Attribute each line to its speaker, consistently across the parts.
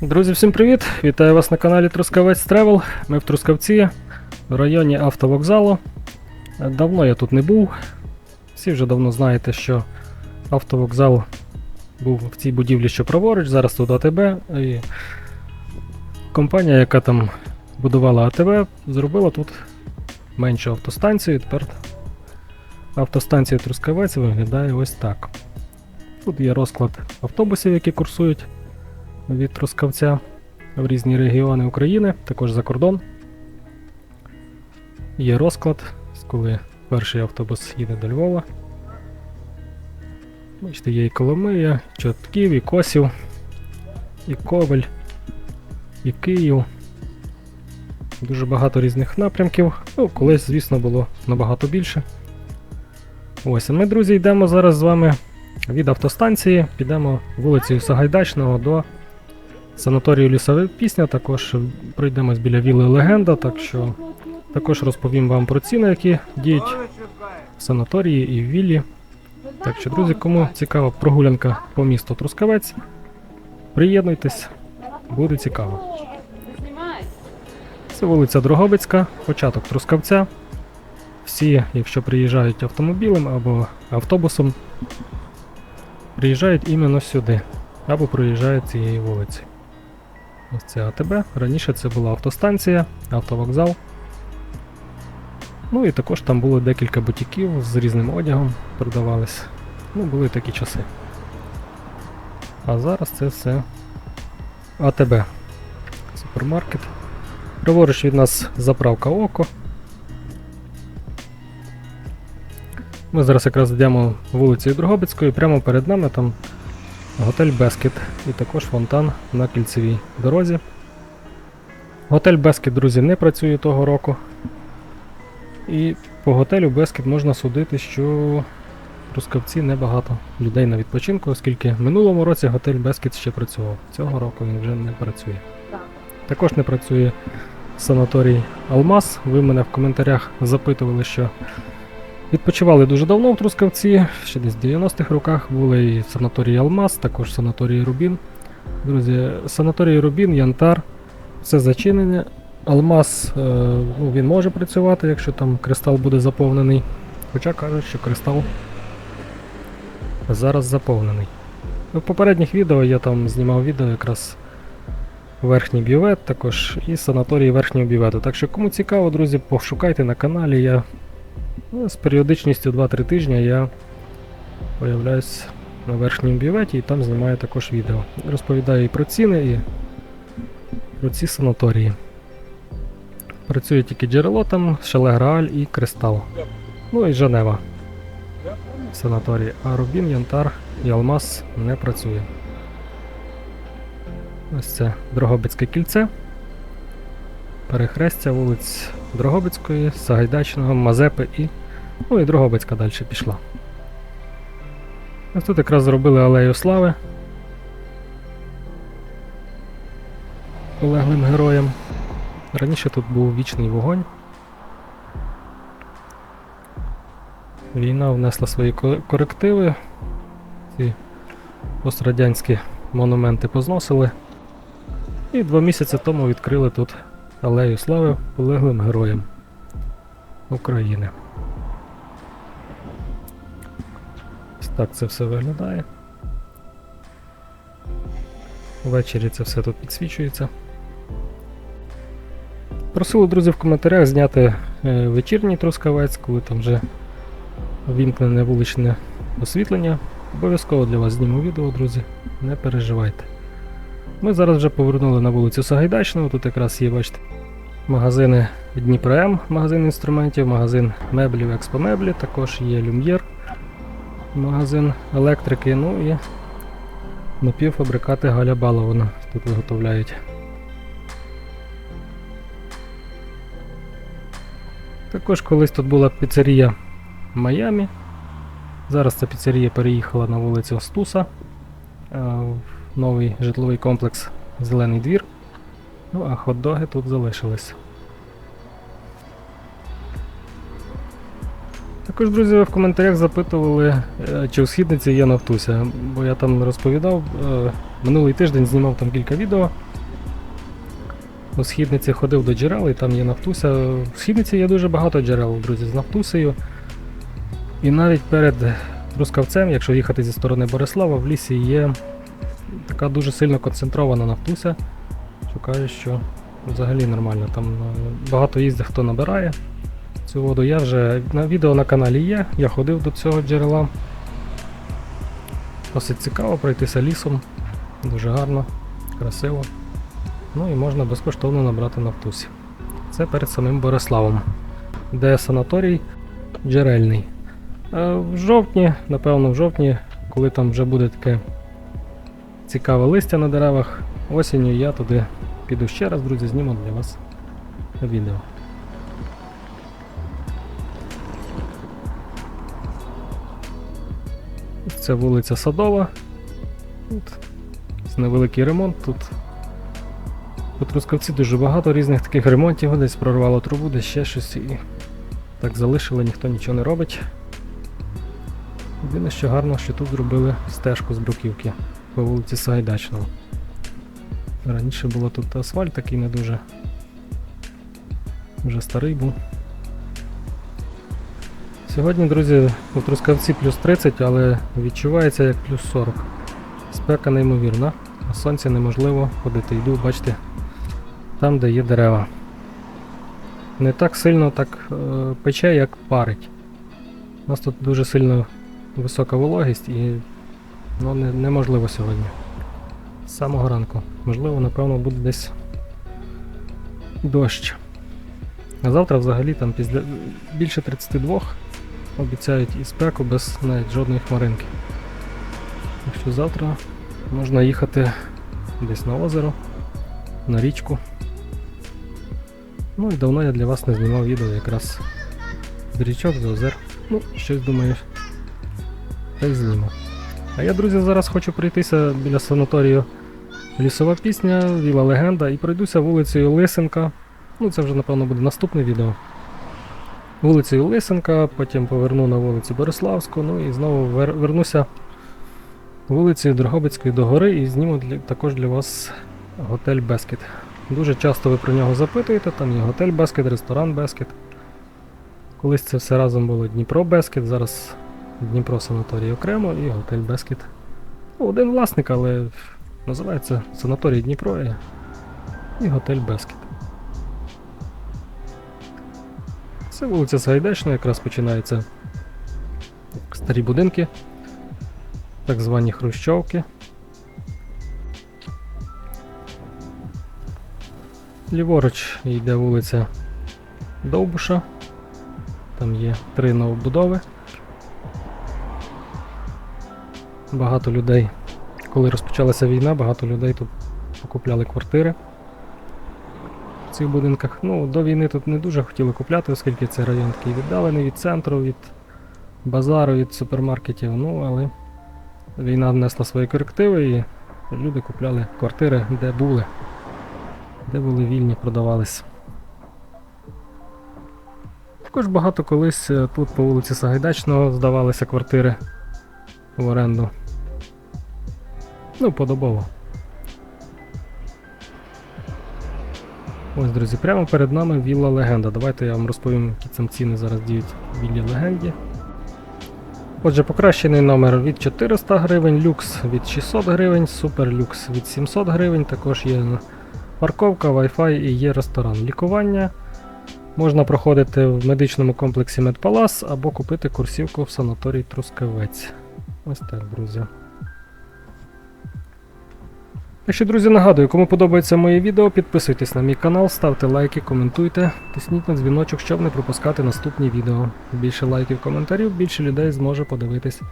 Speaker 1: Друзі, всім привіт! Вітаю вас на каналі Трускавець Тревел. Ми в Трускавці, в районі автовокзалу. Давно я тут не був. Всі вже давно знаєте, що автовокзал був в цій будівлі, що праворуч, зараз тут АТБ. І компанія, яка там будувала АТБ, зробила тут меншу автостанцію. Тепер автостанція Трускавець виглядає ось так. Тут є розклад автобусів, які курсують від Трускавця в різні регіони України, також за кордон. Є розклад, коли перший автобус їде до Львова. Бачите, є і Коломия, і Чотків, і Косів, і Ковель, і Київ. Дуже багато різних напрямків. Ну, колись, звісно, було набагато більше. Ось, а ми, друзі, йдемо зараз з вами від автостанції, підемо вулицею Сагайдачного до санаторію Лісова Пісня. Також пройдемось біля Віли Легенда, так що також розповім вам про ціни, які діють в санаторії і в віллі. Так що, друзі, кому цікава прогулянка по місту Трускавець, приєднуйтесь, буде цікаво. Це вулиця Дрогобицька, початок Трускавця. Всі, якщо приїжджають автомобілем або автобусом, приїжджають іменно сюди або проїжджають цією вулицею. Ось це АТБ. Раніше це була автостанція, автовокзал. Ну і також там було декілька бутіків з різним одягом продавались. Ну, були такі часи. А зараз це все АТБ. Супермаркет. Праворуч від нас заправка Око. Ми зараз якраз йдемо вулицею Дрогобицькою, прямо перед нами там готель Бескет і також фонтан на кільцевій дорозі. Готель Бескет, друзі, не працює того року. І по готелю Бескет можна судити, що в Трускавці небагато людей на відпочинку, оскільки в минулому році готель Бескет ще працював. Цього року він вже не працює. Також не працює санаторій Алмаз. Ви мене в коментарях запитували, що відпочивали дуже давно в Трускавці, ще десь в 90-х роках були і санаторій Алмаз, також санаторій Рубін. Друзі, санаторій Рубін, Янтар, все зачинене. Алмаз е, ну, він може працювати, якщо там кристал буде заповнений. Хоча кажуть, що кристал зараз заповнений. В попередніх відео я там знімав відео якраз верхній бювет, також і санаторій верхнього бювету. Так що кому цікаво, друзі, пошукайте на каналі. Я ну, з періодичністю 2-3 тижні я появляюсь на верхньому бюветі і там знімаю також відео. Розповідаю і про ціни, і про ці санаторії. Працює тільки джерело там, Шелеграаль і Кристал. Ну і Женева. Санаторій. А Рубін, Янтар і Алмаз не працює. Ось це Дрогобицьке кільце. Перехрестя вулиць Дрогобицької, Сагайдачного, Мазепи і. Ну і Дрогобицька далі пішла. Ось тут якраз зробили алею слави. Полеглим героям. Раніше тут був вічний вогонь. Війна внесла свої корективи. Ці пострадянські монументи позносили. І два місяці тому відкрили тут алею слави полеглим героям України. Ось так це все виглядає. Ввечері це все тут підсвічується. Просили друзі в коментарях зняти е, вечірній трускавець, коли там вже вімкнене вуличне освітлення. Обов'язково для вас зніму відео, друзі. Не переживайте. Ми зараз вже повернули на вулицю Сагайдачного. Тут якраз є, бачите, магазини Дніпро М, магазин інструментів, магазин меблів Експомеблі, також є Люм'єр, магазин електрики, ну і напівфабрикати Галя Балована тут виготовляють. Також колись тут була піцерія Майамі. Зараз ця піцерія переїхала на вулицю Стуса е, новий житловий комплекс Зелений двір. Ну, а хот-доги тут залишились. Також, друзі, ви в коментарях запитували, е, чи у східниці є Нафтуся, бо я там розповідав, е, минулий тиждень знімав там кілька відео. у східниці ходив до джерел, і там є Нафтуся. В східниці є дуже багато джерел, друзі, з Нафтусею. І навіть перед Трускавцем, якщо їхати зі сторони Борислава, в лісі є така дуже сильно концентрована Нафтуся, каже, що взагалі нормально. Там е, багато їздить, хто набирає цю воду. Я вже на відео на каналі є, я ходив до цього джерела. Досить цікаво пройтися лісом, дуже гарно, красиво. Ну і можна безкоштовно набрати нафтусі. Це перед самим Бориславом, де санаторій джерельний. В жовтні, напевно, в жовтні, коли там вже буде таке цікаве листя на деревах, осінню я туди піду ще раз, друзі, зніму для вас відео. Це вулиця Садова. Тут невеликий ремонт. Тут у Трускавці дуже багато різних таких ремонтів, десь прорвало трубу, десь ще щось і так залишили, ніхто нічого не робить. Єдине, що гарно, що тут зробили стежку з бруківки по вулиці Сагайдачного. Раніше було тут асфальт такий не дуже. Вже старий був. Сьогодні, друзі, у Трускавці плюс 30, але відчувається як плюс 40. Спека неймовірна, а сонця неможливо ходити. Йду, бачите, там, де є дерева. Не так сильно так е, пече, як парить. У нас тут дуже сильно висока вологість і ну, не, неможливо сьогодні. З самого ранку. Можливо, напевно, буде десь дощ. А завтра взагалі там після більше 32 обіцяють і спеку без навіть жодної хмаринки. Так що завтра можна їхати десь на озеро, на річку. Ну і давно я для вас не знімав відео якраз з річок, з озер. Ну, щось думаю, та й зніму. А я, друзі, зараз хочу пройтися біля санаторію Лісова пісня, Віла Легенда і пройдуся вулицею Лисенка. Ну, це вже, напевно, буде наступне відео. Вулицею Лисенка, потім поверну на вулицю Бориславську, ну і знову вер- вернуся вулицею Дрогобицької до гори і зніму для, також для вас готель Бескет. Дуже часто ви про нього запитуєте, там є готель Бескет, ресторан Бескет. Колись це все разом було Дніпро Бескет, зараз Дніпро санаторій окремо і готель Бескет. Ну, один власник, але називається санаторій Дніпро і, готель Бескет. Це вулиця Сагайдачна, якраз починаються старі будинки, так звані хрущовки. Ліворуч йде вулиця Довбуша. Там є три новобудови. Багато людей, коли розпочалася війна, багато людей тут покупляли квартири в цих будинках. Ну, до війни тут не дуже хотіли купляти, оскільки це район такий віддалений від центру, від базару, від супермаркетів. Ну, але війна внесла свої корективи і люди купляли квартири, де були, де були вільні, продавались. Також багато колись е, тут по вулиці Сагайдачного здавалися квартири в оренду. Ну, подобово. Ось, друзі, прямо перед нами вілла легенда. Давайте я вам розповім, які там ціни зараз діють в віллі легенді. Отже, покращений номер від 400 гривень, люкс від 600 гривень, супер люкс від 700 гривень, також є парковка, Wi-Fi і є ресторан. Лікування можна проходити в медичному комплексі Медпалас або купити курсівку в санаторій Трускавець. Ось так, друзі. Так що, друзі, нагадую, кому подобається моє відео, підписуйтесь на мій канал, ставте лайки, коментуйте, тисніть на дзвіночок, щоб не пропускати наступні відео. Більше лайків, коментарів, більше людей зможе подивитись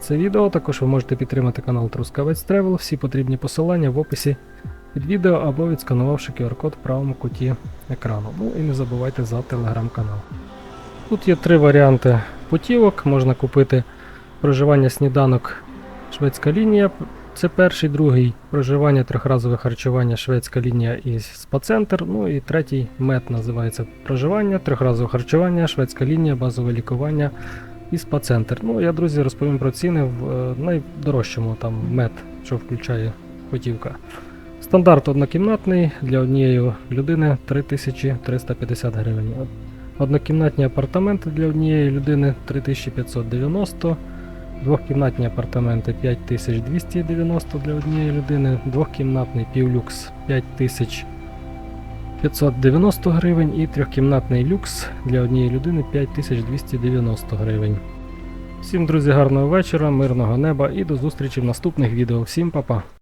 Speaker 1: це відео. Також ви можете підтримати канал Трускавець Тревел. Всі потрібні посилання в описі під відео або відсканувавши QR-код в правому куті екрану. Ну і не забувайте за телеграм-канал. Тут є три варіанти путівок. Можна купити проживання сніданок шведська лінія. Це перший, другий проживання трьохразове харчування, шведська лінія і спа-центр. Ну і третій мед називається проживання, трьохразове харчування, шведська лінія, базове лікування і спа-центр. Ну я, друзі, розповім про ціни в е, найдорожчому там мед, що включає путівка. Стандарт однокімнатний для однієї людини 3350 гривень. Однокімнатні апартаменти для однієї людини 3590. Двохкімнатні апартаменти 5290 для однієї людини. Двохкімнатний півлюкс 5590 гривень і трьохкімнатний люкс для однієї людини 5290 гривень. Всім, друзі, гарного вечора, мирного неба і до зустрічі в наступних відео. Всім па-па!